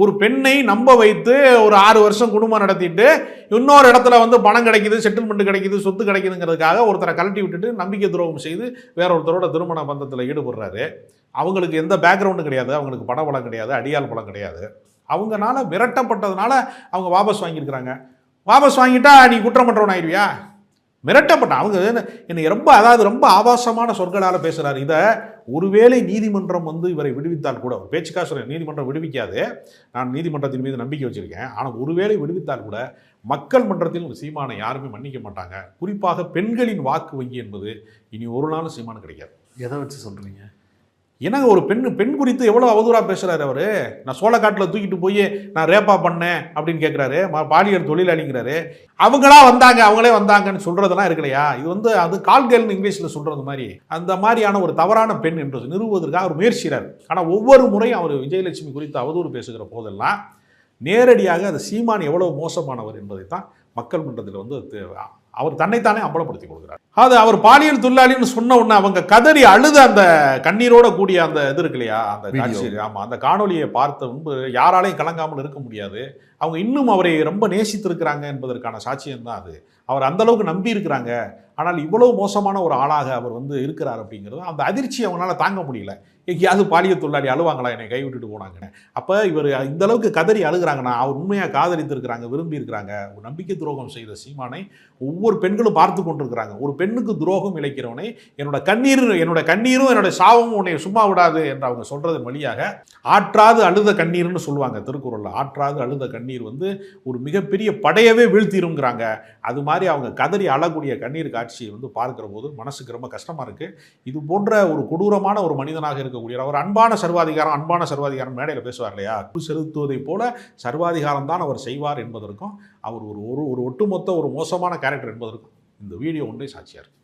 ஒரு பெண்ணை நம்ப வைத்து ஒரு ஆறு வருஷம் குடும்பம் நடத்திட்டு இன்னொரு இடத்துல வந்து பணம் கிடைக்குது செட்டில்மெண்ட் கிடைக்குது சொத்து கிடைக்குதுங்கிறதுக்காக ஒருத்தரை கழட்டி விட்டுட்டு நம்பிக்கை துரோகம் செய்து வேற ஒருத்தரோட திருமண பந்தத்தில் ஈடுபடுறாரு. அவங்களுக்கு எந்த பேக்ரவுண்டும் கிடையாது அவங்களுக்கு படபலம் கிடையாது அடியால் பலம் கிடையாது. அவங்கனால மிரட்டப்பட்டதுனால அவங்க வாபஸ் வாங்கியிருக்கிறாங்க. வாபஸ் வாங்கிட்டா நீ குற்றம் பண்ணுறவன் ஆயிடுவியா மிரட்டப்பட்ட அவங்க என்ன- என்னை ரொம்ப அதாவது ரொம்ப ஆபாசமான சொற்களால் பேசுகிறார் இதை ஒருவேளை நீதிமன்றம் வந்து இவரை விடுவித்தால் கூட ஒரு பேச்சுக்காக நீதிமன்றம் விடுவிக்காது. நான் நீதிமன்றத்தின் மீது நம்பிக்கை வச்சுருக்கேன். ஆனால் ஒருவேளை விடுவித்தால் கூட மக்கள் மன்றத்தில் ஒரு சீமானை யாருமே மன்னிக்க மாட்டாங்க. குறிப்பாக பெண்களின் வாக்கு வங்கி என்பது இனி ஒரு நாளும் சீமானு கிடைக்காது. எதை வச்சு சொல்கிறீங்க என்னங்க ஒரு பெண் பெண் குறித்து எவ்வளோ அவதூறாக பேசுகிறாரு அவர்? நான் சோளக்காட்டில் தூக்கிட்டு போய் நான் ரேப்பா பண்ணேன் அப்படின்னு கேட்குறாரு பாலியல் தொழிலாளிங்கிறாரு. அவங்களா வந்தாங்க அவங்களே வந்தாங்கன்னு சொல்கிறதெல்லாம் இருக்கலையா? இது வந்து அது கால்கேல்னு இங்கிலீஷில் சொல்கிறது மாதிரி. அந்த மாதிரியான ஒரு தவறான பெண் என்று நிறுவுவதற்காக அவர் முயற்சிகிறார் ஆனால் ஒவ்வொரு முறையும் அவர் விஜயலட்சுமி குறித்து அவதூறு பேசுகிற போதெல்லாம் நேரடியாக அது சீமான் எவ்வளோ மோசமானவர் என்பதை தான் மக்கள் மன்றத்தில் வந்து அவர் தன்னைத்தானே அம்பலப்படுத்தி கொடுக்குறார் அது அவர் பாலியல் தொழிலாளின்னு சொன்ன உடனே அவங்க கதறி அழுத அந்த கண்ணீரோட கூடிய அந்த இது இருக்கு இல்லையா? அந்த. காட்சி. ஆமா அந்த காணொளியை பார்த்த முன்பு யாராலையும் கலங்காமல் இருக்க முடியாது. அவங்க இன்னும் அவரை ரொம்ப நேசித்திருக்கிறாங்க என்பதற்கான சாட்சியம் தான் அது. அவர் அந்த அளவுக்கு நம்பி இருக்கிறாங்க. ஆனால் இவ்வளவு மோசமான ஒரு ஆளாக அவர் வந்து இருக்கிறார் அப்படிங்கிறது அந்த அதிர்ச்சி அவங்களால தாங்க முடியல. எங்கேயாவது பாலியல் தொழிலாளி அழுவாங்களா? என்னை கைவிட்டுட்டு போனாங்கன்னு. அப்போ இவர் இந்த அளவுக்கு கதறி அழுகிறாங்கன்னா அவர் உண்மையாக காதலித்திருக்கிறாங்க விரும்பி இருக்கிறாங்க ஒரு நம்பிக்கை துரோகம் செய்த சீமானை ஒவ்வொரு பெண்களும் பார்த்து கொண்டிருக்கிறாங்க. ஒரு பெண்ணுக்கு துரோகம் இழைக்கிறவனை என்னோட கண்ணீர் என்னோட கண்ணீரும் என்னோட சாவும் உன்னை சும்மா விடாது என்று அவங்க சொல்றதன் வழியாக ஆற்றாது அழுத கண்ணீர்னு சொல்லுவாங்க திருக்குறளில். ஆற்றாது அழுத கண்ணீர் வந்து ஒரு மிகப்பெரிய படையவே வீழ்த்திருங்கிறாங்க. அது மாதிரி அவங்க கதறி அழக்கூடிய கண்ணீர் காட்சி காட்சியை வந்து பார்க்கிற போது மனசுக்கு ரொம்ப கஷ்டமாக இருக்குது இது போன்ற ஒரு கொடூரமான ஒரு மனிதனாக இருக்கக்கூடிய ஒரு அன்பான சர்வாதிகாரம் அன்பான சர்வாதிகாரம் மேடையில் பேசுவார் இல்லையா? செலுத்துவதை செலுத்துவதைப் போல சர்வாதிகாரம் தான் அவர் செய்வார் என்பதற்கும் அவர் ஒரு ஒரு ஒரு ஒட்டுமொத்த ஒரு மோசமான கேரக்டர் என்பதற்கும் இந்த வீடியோ ஒன்றே சாட்சியாக இருக்குது